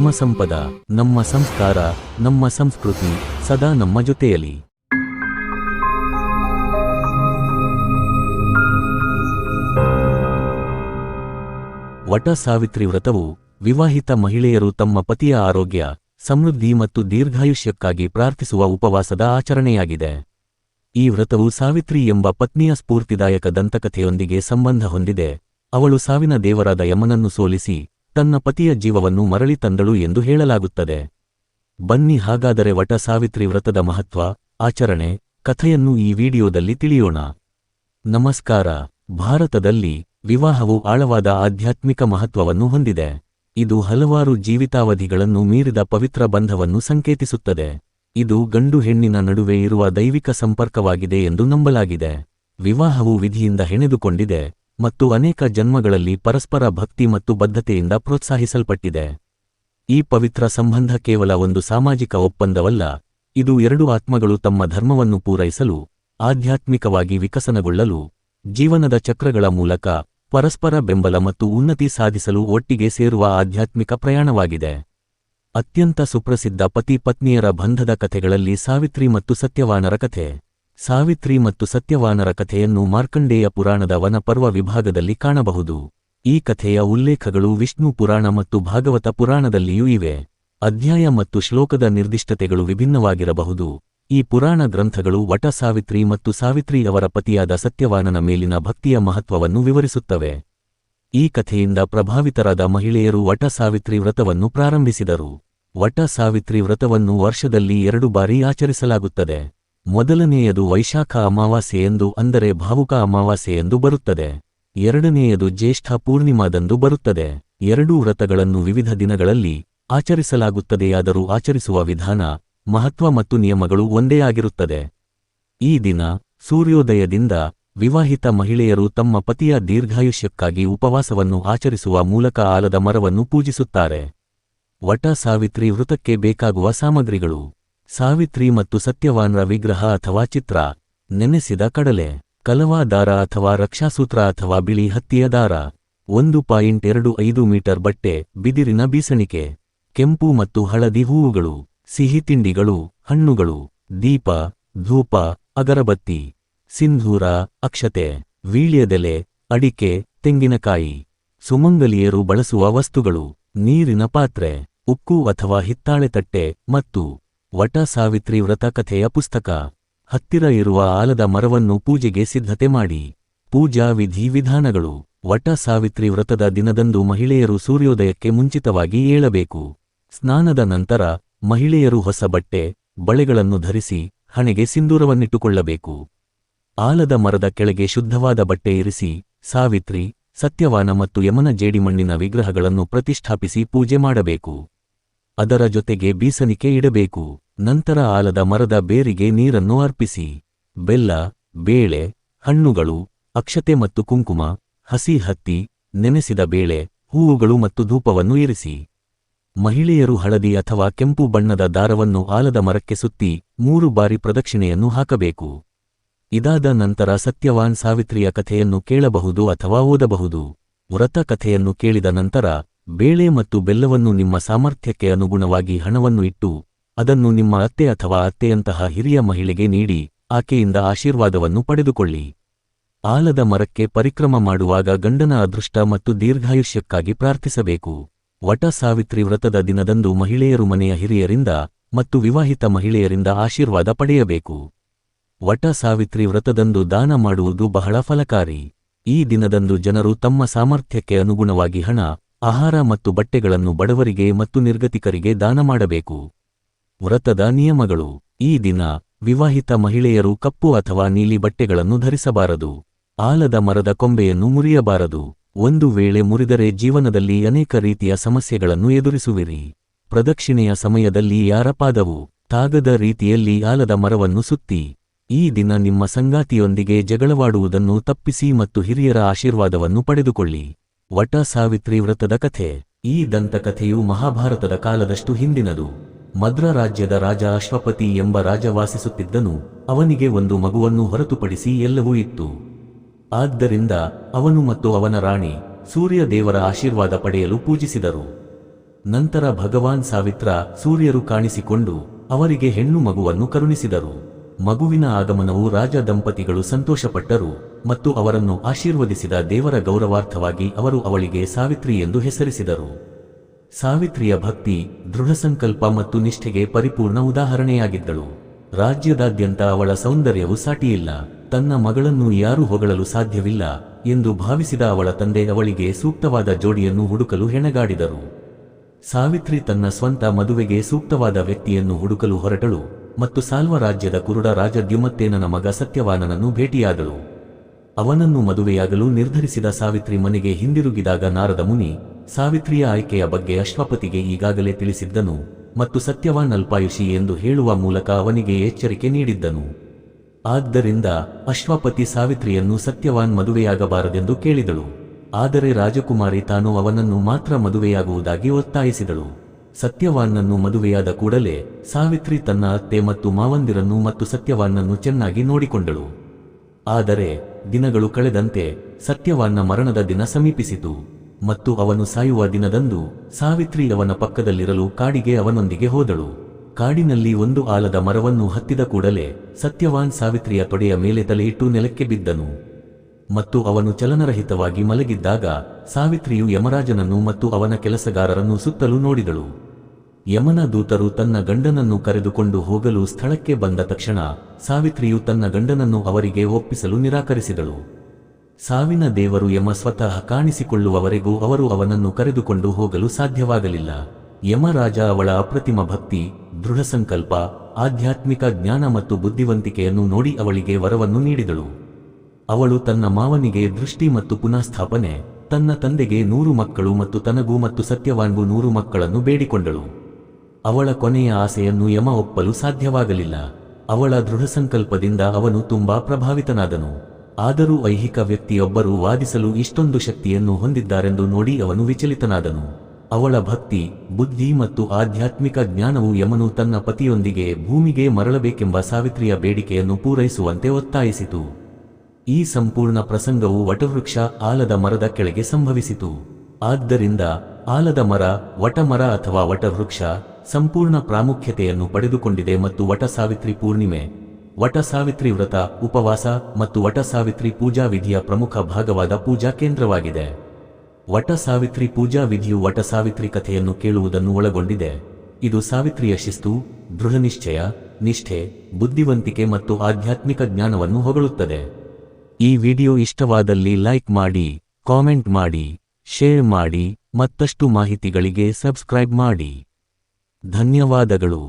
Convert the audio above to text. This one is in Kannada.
ಧರ್ಮ ಸಂಪದ, ನಮ್ಮ ಸಂಸ್ಕಾರ, ನಮ್ಮ ಸಂಸ್ಕೃತಿ ಸದಾ ನಮ್ಮ ಜೊತೆಯಲ್ಲಿ ವಟ ಸಾವಿತ್ರಿ ವ್ರತವು ವಿವಾಹಿತ ಮಹಿಳೆಯರು ತಮ್ಮ ಪತಿಯ ಆರೋಗ್ಯ, ಸಮೃದ್ಧಿ ಮತ್ತು ದೀರ್ಘಾಯುಷ್ಯಕ್ಕಾಗಿ ಪ್ರಾರ್ಥಿಸುವ ಉಪವಾಸದ ಆಚರಣೆಯಾಗಿದೆ. ಈ ವ್ರತವು ಸಾವಿತ್ರಿ ಎಂಬ ಪತ್ನಿಯ ಸ್ಫೂರ್ತಿದಾಯಕ ದಂತಕಥೆಯೊಂದಿಗೆ ಸಂಬಂಧ ಹೊಂದಿದೆ. ಅವಳು ಸಾವಿನ ದೇವರಾದ ಯಮನನ್ನು ಸೋಲಿಸಿ ತನ್ನ ಪತಿಯ ಜೀವವನ್ನು ಮರಳಿ ತಂದಳು ಎಂದು ಹೇಳಲಾಗುತ್ತದೆ. ಬನ್ನಿ ಹಾಗಾದರೆ ವಟ ಸಾವಿತ್ರಿ ವ್ರತದ ಮಹತ್ವ, ಆಚರಣೆ, ಕಥೆಯನ್ನು ಈ ವಿಡಿಯೋದಲ್ಲಿ ತಿಳಿಯೋಣ. ನಮಸ್ಕಾರ. ಭಾರತದಲ್ಲಿ ವಿವಾಹವು ಆಳವಾದ ಆಧ್ಯಾತ್ಮಿಕ ಮಹತ್ವವನ್ನು ಹೊಂದಿದೆ. ಇದು ಹಲವಾರು ಜೀವಿತಾವಧಿಗಳನ್ನು ಮೀರಿದ ಪವಿತ್ರ ಬಂಧವನ್ನು ಸಂಕೇತಿಸುತ್ತದೆ. ಇದು ಗಂಡು ಹೆಣ್ಣಿನ ನಡುವೆ ಇರುವ ದೈವಿಕ ಸಂಪರ್ಕವಾಗಿದೆ ಎಂದು ನಂಬಲಾಗಿದೆ. ವಿವಾಹವು ವಿಧಿಯಿಂದ ಹೆಣೆದುಕೊಂಡಿದೆ. ಮತ್ತು ಅನೇಕ ಜನ್ಮಗಳಲ್ಲಿ ಪರಸ್ಪರ ಭಕ್ತಿ ಮತ್ತು ಬದ್ಧತೆಯಿಂದ ಪ್ರೋತ್ಸಾಹಿಸಲ್ಪಟ್ಟಿದೆ. ಈ ಪವಿತ್ರ ಸಂಬಂಧ ಕೇವಲ ಒಂದು ಸಾಮಾಜಿಕ ಒಪ್ಪಂದವಲ್ಲ, ಇದು ಎರಡು ಆತ್ಮಗಳು ತಮ್ಮ ಧರ್ಮವನ್ನು ಪೂರೈಸಲು, ಆಧ್ಯಾತ್ಮಿಕವಾಗಿ ವಿಕಸನಗೊಳ್ಳಲು, ಜೀವನದ ಚಕ್ರಗಳ ಮೂಲಕ ಪರಸ್ಪರ ಬೆಂಬಲ ಮತ್ತು ಉನ್ನತಿ ಸಾಧಿಸಲು ಒಟ್ಟಿಗೆ ಸೇರುವ ಆಧ್ಯಾತ್ಮಿಕ ಪ್ರಯಾಣವಾಗಿದೆ. ಅತ್ಯಂತ ಸುಪ್ರಸಿದ್ಧ ಪತಿ ಪತ್ನಿಯರ ಬಂಧದ ಕಥೆಗಳಲ್ಲಿ ಸಾವಿತ್ರಿ ಮತ್ತು ಸತ್ಯವಾನರ ಕಥೆ. ಸಾವಿತ್ರಿ ಮತ್ತು ಸತ್ಯವಾನರ ಕಥೆಯನ್ನು ಮಾರ್ಕಂಡೇಯ ಪುರಾಣದ ವನಪರ್ವ ವಿಭಾಗದಲ್ಲಿ ಕಾಣಬಹುದು. ಈ ಕಥೆಯ ಉಲ್ಲೇಖಗಳು ವಿಷ್ಣು ಪುರಾಣ ಮತ್ತು ಭಾಗವತ ಪುರಾಣದಲ್ಲಿಯೂ ಇವೆ. ಅಧ್ಯಾಯ ಮತ್ತು ಶ್ಲೋಕದ ನಿರ್ದಿಷ್ಟತೆಗಳು ವಿಭಿನ್ನವಾಗಿರಬಹುದು. ಈ ಪುರಾಣ ಗ್ರಂಥಗಳು ವಟ ಸಾವಿತ್ರಿ ಮತ್ತು ಸಾವಿತ್ರಿ ಅವರ ಪತಿಯಾದ ಸತ್ಯವಾನನ ಮೇಲಿನ ಭಕ್ತಿಯ ಮಹತ್ವವನ್ನು ವಿವರಿಸುತ್ತವೆ. ಈ ಕಥೆಯಿಂದ ಪ್ರಭಾವಿತರಾದ ಮಹಿಳೆಯರು ವಟ ಸಾವಿತ್ರಿ ವ್ರತವನ್ನು ಪ್ರಾರಂಭಿಸಿದರು. ವಟ ಸಾವಿತ್ರಿ ವ್ರತವನ್ನು ವರ್ಷದಲ್ಲಿ ಎರಡು ಬಾರಿ ಆಚರಿಸಲಾಗುತ್ತದೆ. ಮೊದಲನೆಯದು ವೈಶಾಖ ಅಮಾವಾಸ್ಯೆ ಎಂದು ಅಂದರೆ ಭಾವುಕ ಅಮಾವಾಸ್ಯೆ ಎಂದು ಬರುತ್ತದೆ. ಎರಡನೆಯದು ಜ್ಯೇಷ್ಠ ಪೂರ್ಣಿಮಾದಂದು ಬರುತ್ತದೆ. ಎರಡೂ ವ್ರತಗಳನ್ನು ವಿವಿಧ ದಿನಗಳಲ್ಲಿ ಆಚರಿಸಲಾಗುತ್ತದೆಯಾದರೂ ಆಚರಿಸುವ ವಿಧಾನ, ಮಹತ್ವ ಮತ್ತು ನಿಯಮಗಳು ಒಂದೇ ಆಗಿರುತ್ತದೆ. ಈ ದಿನ ಸೂರ್ಯೋದಯದಿಂದ ವಿವಾಹಿತ ಮಹಿಳೆಯರು ತಮ್ಮ ಪತಿಯ ದೀರ್ಘಾಯುಷ್ಯಕ್ಕಾಗಿ ಉಪವಾಸವನ್ನು ಆಚರಿಸುವ ಮೂಲಕ ಆಲದ ಮರವನ್ನು ಪೂಜಿಸುತ್ತಾರೆ. ವಟ ಸಾವಿತ್ರಿ ವೃತಕ್ಕೆ ಬೇಕಾಗುವ ಸಾಮಗ್ರಿಗಳು. ಸಾವಿತ್ರಿ ಮತ್ತು ಸತ್ಯವಾನ್ರ ವಿಗ್ರಹ ಅಥವಾ ಚಿತ್ರ, ನೆನೆಸಿದ ಕಡಲೆ ಕಲವಾ ದಾರ ಅಥವಾ ರಕ್ಷಾಸೂತ್ರ ಅಥವಾ ಬಿಳಿ ಹತ್ತಿಯ ದಾರ, ಒಂದು ಪಾಯಿಂಟ್ ಎರಡು ಐದು ಮೀಟರ್ ಬಟ್ಟೆ, ಬಿದಿರಿನ ಬೀಸಣಿಕೆ, ಕೆಂಪು ಮತ್ತು ಹಳದಿ ಹೂವುಗಳು, ಸಿಹಿ ತಿಂಡಿಗಳು, ಹಣ್ಣುಗಳು, ದೀಪ, ಧೂಪ, ಅಗರಬತ್ತಿ, ಸಿಂಧೂರ, ಅಕ್ಷತೆ, ವೀಳ್ಯದೆಲೆ, ಅಡಿಕೆ, ತೆಂಗಿನಕಾಯಿ, ಸುಮಂಗಲಿಯರು ಬಳಸುವ ವಸ್ತುಗಳು, ನೀರಿನ ಪಾತ್ರೆ, ಉಕ್ಕು ಅಥವಾ ಹಿತ್ತಾಳೆ ತಟ್ಟೆ ಮತ್ತು ವಟ ಸಾವಿತ್ರಿ ವ್ರತ ಕಥೆಯ ಪುಸ್ತಕ. ಹತ್ತಿರ ಇರುವ ಆಲದ ಮರವನ್ನು ಪೂಜೆಗೆ ಸಿದ್ಧತೆ ಮಾಡಿ. ಪೂಜಾ ವಿಧಿ ವಿಧಾನಗಳು. ವಟ ಸಾವಿತ್ರಿ ವ್ರತದ ದಿನದಂದು ಮಹಿಳೆಯರು ಸೂರ್ಯೋದಯಕ್ಕೆ ಮುಂಚಿತವಾಗಿ ಏಳಬೇಕು. ಸ್ನಾನದ ನಂತರ ಮಹಿಳೆಯರು ಹೊಸ ಬಟ್ಟೆ, ಬಳೆಗಳನ್ನು ಧರಿಸಿ ಹಣೆಗೆ ಸಿಂಧೂರವನ್ನಿಟ್ಟುಕೊಳ್ಳಬೇಕು ಆಲದ ಮರದ ಕೆಳಗೆ ಶುದ್ಧವಾದ ಬಟ್ಟೆ ಇರಿಸಿ, ಸಾವಿತ್ರಿ, ಸತ್ಯವಾನ ಮತ್ತು ಯಮನ ಜೇಡಿಮಣ್ಣಿನ ವಿಗ್ರಹಗಳನ್ನು ಪ್ರತಿಷ್ಠಾಪಿಸಿ ಪೂಜೆ ಮಾಡಬೇಕು. ಅದರ ಜೊತೆಗೆ ಬೀಸನಿಕೆ ಇಡಬೇಕು. ನಂತರ ಆಲದ ಮರದ ಬೇರಿಗೆ ನೀರನ್ನು ಅರ್ಪಿಸಿ. ಬೆಲ್ಲ, ಬೇಳೆ, ಹಣ್ಣುಗಳು, ಅಕ್ಷತೆ ಮತ್ತು ಕುಂಕುಮ, ಹಸಿ ಹತ್ತಿ, ನೆನೆಸಿದ ಬೇಳೆ, ಹೂವುಗಳು ಮತ್ತು ಧೂಪವನ್ನು ಇರಿಸಿ. ಮಹಿಳೆಯರು ಹಳದಿ ಅಥವಾ ಕೆಂಪು ಬಣ್ಣದ ದಾರವನ್ನು ಆಲದ ಮರಕ್ಕೆ ಸುತ್ತಿ ಮೂರು ಬಾರಿ ಪ್ರದಕ್ಷಿಣೆಯನ್ನು ಹಾಕಬೇಕು. ಇದಾದ ನಂತರ ಸತ್ಯವಾನ್ ಸಾವಿತ್ರಿಯ ಕಥೆಯನ್ನು ಕೇಳಬಹುದು ಅಥವಾ ಓದಬಹುದು. ವ್ರತ ಕಥೆಯನ್ನು ಕೇಳಿದ ನಂತರ ಬೇಳೆ ಮತ್ತು ಬೆಲ್ಲವನ್ನು ನಿಮ್ಮ ಸಾಮರ್ಥ್ಯಕ್ಕೆ ಅನುಗುಣವಾಗಿ ಹಣವನ್ನು ಇಟ್ಟು, ಅದನ್ನು ನಿಮ್ಮ ಅತ್ತೆ ಅಥವಾ ಅತ್ತೆಯಂತಹ ಹಿರಿಯ ಮಹಿಳೆಗೆ ನೀಡಿ, ಆಕೆಯಿಂದ ಆಶೀರ್ವಾದವನ್ನು ಪಡೆದುಕೊಳ್ಳಿ. ಆಲದ ಮರಕ್ಕೆ ಪರಿಕ್ರಮ ಮಾಡುವಾಗ ಗಂಡನ ಅದೃಷ್ಟ ಮತ್ತು ದೀರ್ಘಾಯುಷ್ಯಕ್ಕಾಗಿ ಪ್ರಾರ್ಥಿಸಬೇಕು. ವಟ ಸಾವಿತ್ರಿ ವ್ರತದ ದಿನದಂದು ಮಹಿಳೆಯರು ಮನೆಯ ಹಿರಿಯರಿಂದ ಮತ್ತು ವಿವಾಹಿತ ಮಹಿಳೆಯರಿಂದ ಆಶೀರ್ವಾದ ಪಡೆಯಬೇಕು. ವಟ ಸಾವಿತ್ರಿ ವ್ರತದಂದು ದಾನ ಮಾಡುವುದು ಬಹಳ ಫಲಕಾರಿ. ಈ ದಿನದಂದು ಜನರು ತಮ್ಮ ಸಾಮರ್ಥ್ಯಕ್ಕೆ ಅನುಗುಣವಾಗಿ ಹಣ ಆಹಾರ ಮತ್ತು ಬಟ್ಟೆಗಳನ್ನು ಬಡವರಿಗೆ ಮತ್ತು ನಿರ್ಗತಿಕರಿಗೆ ದಾನ ಮಾಡಬೇಕು. ವ್ರತದ ನಿಯಮಗಳು. ಈ ದಿನ ವಿವಾಹಿತ ಮಹಿಳೆಯರು ಕಪ್ಪು ಅಥವಾ ನೀಲಿ ಬಟ್ಟೆಗಳನ್ನು ಧರಿಸಬಾರದು. ಆಲದ ಮರದ ಕೊಂಬೆಯನ್ನು ಮುರಿಯಬಾರದು. ಒಂದು ವೇಳೆ ಮುರಿದರೆ ಜೀವನದಲ್ಲಿ ಅನೇಕ ರೀತಿಯ ಸಮಸ್ಯೆಗಳನ್ನು ಎದುರಿಸುವಿರಿ. ಪ್ರದಕ್ಷಿಣೆಯ ಸಮಯದಲ್ಲಿ ಯಾರ ಪಾದವು ತಾಗದ ರೀತಿಯಲ್ಲಿ ಆಲದ ಮರವನ್ನು ಸುತ್ತಿ. ಈ ದಿನ ನಿಮ್ಮ ಸಂಗಾತಿಯೊಂದಿಗೆ ಜಗಳವಾಡುವುದನ್ನು ತಪ್ಪಿಸಿ ಮತ್ತು ಹಿರಿಯರ ಆಶೀರ್ವಾದವನ್ನು ಪಡೆದುಕೊಳ್ಳಿ. ವಟ ಸಾವಿತ್ರಿ ವ್ರತದ ಕಥೆ. ಈ ದಂತಕಥೆಯು ಮಹಾಭಾರತದ ಕಾಲದಷ್ಟು ಹಿಂದಿನದು. ಮದ್ರ ರಾಜ್ಯದ ರಾಜ ಅಶ್ವಪತಿ ಎಂಬ ರಾಜ ವಾಸಿಸುತ್ತಿದ್ದನು. ಅವನಿಗೆ ಒಂದು ಮಗುವನ್ನು ಹೊರತುಪಡಿಸಿ ಎಲ್ಲವೂ ಇತ್ತು. ಆದ್ದರಿಂದ ಅವನು ಮತ್ತು ಅವನ ರಾಣಿ ಸೂರ್ಯ ದೇವರ ಆಶೀರ್ವಾದ ಪಡೆಯಲು ಪೂಜಿಸಿದರು. ನಂತರ ಭಗವಾನ್ ಸಾವಿತ್ರ ಸೂರ್ಯರು ಕಾಣಿಸಿಕೊಂಡು ಅವರಿಗೆ ಹೆಣ್ಣು ಮಗುವನ್ನು ಕರುಣಿಸಿದರು. ಮಗುವಿನ ಆಗಮನವು ರಾಜ ದಂಪತಿಗಳು ಸಂತೋಷಪಟ್ಟರು ಮತ್ತು ಅವರನ್ನು ಆಶೀರ್ವದಿಸಿದ ದೇವರ ಗೌರವಾರ್ಥವಾಗಿ ಅವರು ಅವಳಿಗೆ ಸಾವಿತ್ರಿ ಎಂದು ಹೆಸರಿಸಿದರು. ಸಾವಿತ್ರಿಯ ಭಕ್ತಿ ದೃಢಸಂಕಲ್ಪ ಮತ್ತು ನಿಷ್ಠೆಗೆ ಪರಿಪೂರ್ಣ ಉದಾಹರಣೆಯಾಗಿದ್ದಳು. ರಾಜ್ಯದಾದ್ಯಂತ ಅವಳ ಸೌಂದರ್ಯವು ಸಾಟಿಯಿಲ್ಲ, ತನ್ನ ಮಗಳನ್ನು ಯಾರೂ ಹೊಗಳಲು ಸಾಧ್ಯವಿಲ್ಲ ಎಂದು ಭಾವಿಸಿದ ಅವಳ ತಂದೆ ಅವಳಿಗೆ ಸೂಕ್ತವಾದ ಜೋಡಿಯನ್ನು ಹುಡುಕಲು ಹೆಣಗಾಡಿದರು. ಸಾವಿತ್ರಿ ತನ್ನ ಸ್ವಂತ ಮದುವೆಗೆ ಸೂಕ್ತವಾದ ವ್ಯಕ್ತಿಯನ್ನು ಹುಡುಕಲು ಹೊರಟಳು. ಮತ್ತು ಸಾಲ್ವ ರಾಜ್ಯದ ಕುರುಡ ರಾಜ ದ್ಯುಮತ್ತೇನನ ಮಗ ಸತ್ಯವಾನನನ್ನು ಭೇಟಿಯಾದಳು. ಅವನನ್ನು ಮದುವೆಯಾಗಲು ನಿರ್ಧರಿಸಿದ ಸಾವಿತ್ರಿ ಮನೆಗೆ ಹಿಂದಿರುಗಿದಾಗ ನಾರದ ಮುನಿ, ಸಾವಿತ್ರಿಯ ಆಯ್ಕೆಯ ಬಗ್ಗೆ ಅಶ್ವಪತಿಗೆ ಈಗಾಗಲೇ ತಿಳಿಸಿದ್ದನು ಮತ್ತು ಸತ್ಯವಾನ್ ಅಲ್ಪಾಯುಷಿ ಎಂದು ಹೇಳುವ ಮೂಲಕ ಅವನಿಗೆ ಎಚ್ಚರಿಕೆ ನೀಡಿದ್ದನು. ಆದ್ದರಿಂದ ಅಶ್ವಪತಿ ಸಾವಿತ್ರಿಯನ್ನು ಸತ್ಯವಾನ್ ಮದುವೆಯಾಗಬಾರದೆಂದು ಕೇಳಿದಳು. ಆದರೆ ರಾಜಕುಮಾರಿ ತಾನು ಅವನನ್ನು ಮಾತ್ರ ಮದುವೆಯಾಗುವುದಾಗಿ ಒತ್ತಾಯಿಸಿದಳು. ಸತ್ಯವಾನ್ನನ್ನು ಮದುವೆಯಾದ ಕೂಡಲೇ ಸಾವಿತ್ರಿ ತನ್ನ ಅತ್ತೆ ಮತ್ತು ಮಾವಂದಿರನ್ನು ಮತ್ತು ಸತ್ಯವಾನ್ನನ್ನು ಚೆನ್ನಾಗಿ ನೋಡಿಕೊಂಡಳು. ಆದರೆ ದಿನಗಳು ಕಳೆದಂತೆ ಸತ್ಯವಾನ್ನ ಮರಣದ ದಿನ ಸಮೀಪಿಸಿತು ಮತ್ತು ಅವನು ಸಾಯುವ ದಿನದಂದು ಸಾವಿತ್ರಿ ಅವನ ಪಕ್ಕದಲ್ಲಿರಲು ಕಾಡಿಗೆ ಅವನೊಂದಿಗೆ ಹೋದಳು. ಕಾಡಿನಲ್ಲಿ ಒಂದು ಆಲದ ಮರವನ್ನು ಹತ್ತಿದ ಕೂಡಲೇ ಸತ್ಯವಾನ್ ಸಾವಿತ್ರಿಯ ತೊಡೆಯ ಮೇಲೆ ತಲೆಯಿಟ್ಟು ನೆಲಕ್ಕೆ ಬಿದ್ದನು. ಮತ್ತು ಅವನು ಚಲನರಹಿತವಾಗಿ ಮಲಗಿದ್ದಾಗ ಸಾವಿತ್ರಿಯು ಯಮರಾಜನನ್ನು ಮತ್ತು ಅವನ ಕೆಲಸಗಾರರನ್ನು ಸುತ್ತಲೂ ನೋಡಿದಳು. ಯಮನ ದೂತರು ತನ್ನ ಗಂಡನನ್ನು ಕರೆದುಕೊಂಡು ಹೋಗಲು ಸ್ಥಳಕ್ಕೆ ಬಂದ ತಕ್ಷಣ ಸಾವಿತ್ರಿಯು ತನ್ನ ಗಂಡನನ್ನು ಅವರಿಗೆ ಒಪ್ಪಿಸಲು ನಿರಾಕರಿಸಿದಳು. ಸಾವಿನ ದೇವರು ಯಮ ಸ್ವತಃ ಕಾಣಿಸಿಕೊಳ್ಳುವವರೆಗೂ ಅವರು ಅವನನ್ನು ಕರೆದುಕೊಂಡು ಹೋಗಲು ಸಾಧ್ಯವಾಗಲಿಲ್ಲ. ಯಮರಾಜ ಅವಳ ಅಪ್ರತಿಮ ಭಕ್ತಿ ದೃಢ ಸಂಕಲ್ಪ ಆಧ್ಯಾತ್ಮಿಕ ಜ್ಞಾನ ಮತ್ತು ಬುದ್ಧಿವಂತಿಕೆಯನ್ನು ನೋಡಿ ಅವಳಿಗೆ ವರವನ್ನು ನೀಡಿದಳು. ಅವಳು ತನ್ನ ಮಾವನಿಗೆ ದೃಷ್ಟಿ ಮತ್ತು ಪುನಃಸ್ಥಾಪನೆ, ತನ್ನ ತಂದೆಗೆ ನೂರು ಮಕ್ಕಳು ಮತ್ತು ತನಗೂ ಮತ್ತು ಸತ್ಯವಾನ್ಗೂ ನೂರು ಮಕ್ಕಳನ್ನು ಬೇಡಿಕೊಂಡಳು. ಅವಳ ಕೊನೆಯ ಆಸೆಯನ್ನು ಯಮ ಒಪ್ಪಲು ಸಾಧ್ಯವಾಗಲಿಲ್ಲ. ಅವಳ ದೃಢ ಸಂಕಲ್ಪದಿಂದ ಅವನು ತುಂಬಾ ಪ್ರಭಾವಿತನಾದನು. ಆದರೂ ಐಹಿಕ ವ್ಯಕ್ತಿಯೊಬ್ಬರು ವಾದಿಸಲು ಇಷ್ಟೊಂದು ಶಕ್ತಿಯನ್ನು ಹೊಂದಿದ್ದಾರೆಂದು ನೋಡಿ ಅವನು ವಿಚಲಿತನಾದನು. ಅವಳ ಭಕ್ತಿ, ಬುದ್ಧಿ ಮತ್ತು ಆಧ್ಯಾತ್ಮಿಕ ಜ್ಞಾನವು ಯಮನು ತನ್ನ ಪತಿಯೊಂದಿಗೆ ಭೂಮಿಗೆ ಮರಳಬೇಕೆಂಬ ಸಾವಿತ್ರಿಯ ಬೇಡಿಕೆಯನ್ನು ಪೂರೈಸುವಂತೆ ಒತ್ತಾಯಿಸಿತು. ಈ ಸಂಪೂರ್ಣ ಪ್ರಸಂಗವು ವಟವೃಕ್ಷ ಆಲದ ಮರದ ಕೆಳಗೆ ಸಂಭವಿಸಿತು. ಆದ್ದರಿಂದ ಆಲದ ಮರ, ವಟಮರ ಅಥವಾ ವಟವೃಕ್ಷ ಸಂಪೂರ್ಣ ಪ್ರಾಮುಖ್ಯತೆಯನ್ನು ಪಡೆದುಕೊಂಡಿದೆ ಮತ್ತು ವಟ ಸಾವಿತ್ರಿ ಪೂರ್ಣಿಮೆ, ವಟ ಸಾವಿತ್ರಿ ವ್ರತ, ಉಪವಾಸ ಮತ್ತು ವಟ ಸಾವಿತ್ರಿ ಪೂಜಾ ವಿಧಿಯ ಪ್ರಮುಖ ಭಾಗವಾದ ಪೂಜಾ ಕೇಂದ್ರವಾಗಿದೆ. ವಟ ಸಾವಿತ್ರಿ ಪೂಜಾ ವಿಧಿಯು ವಟ ಸಾವಿತ್ರಿ ಕಥೆಯನ್ನು ಕೇಳುವುದನ್ನು ಒಳಗೊಂಡಿದೆ. ಇದು ಸಾವಿತ್ರಿಯ ಶಿಸ್ತು, ದೃಢನಿಶ್ಚಯ, ನಿಷ್ಠೆ, ಬುದ್ಧಿವಂತಿಕೆ ಮತ್ತು ಆಧ್ಯಾತ್ಮಿಕ ಜ್ಞಾನವನ್ನು ಹೊಗಳುತ್ತದೆ. ಈ ವಿಡಿಯೋ ಇಷ್ಟವಾದಲ್ಲಿ ಲೈಕ್ ಮಾಡಿ ಕಾಮೆಂಟ್ ಮಾಡಿ ಶೇರ್ ಮಾಡಿ ಮತ್ತಷ್ಟು ಮಾಹಿತಿಗಳಿಗೆ ಸಬ್ಸ್ಕ್ರೈಬ್ ಮಾಡಿ. ಧನ್ಯವಾದಗಳು.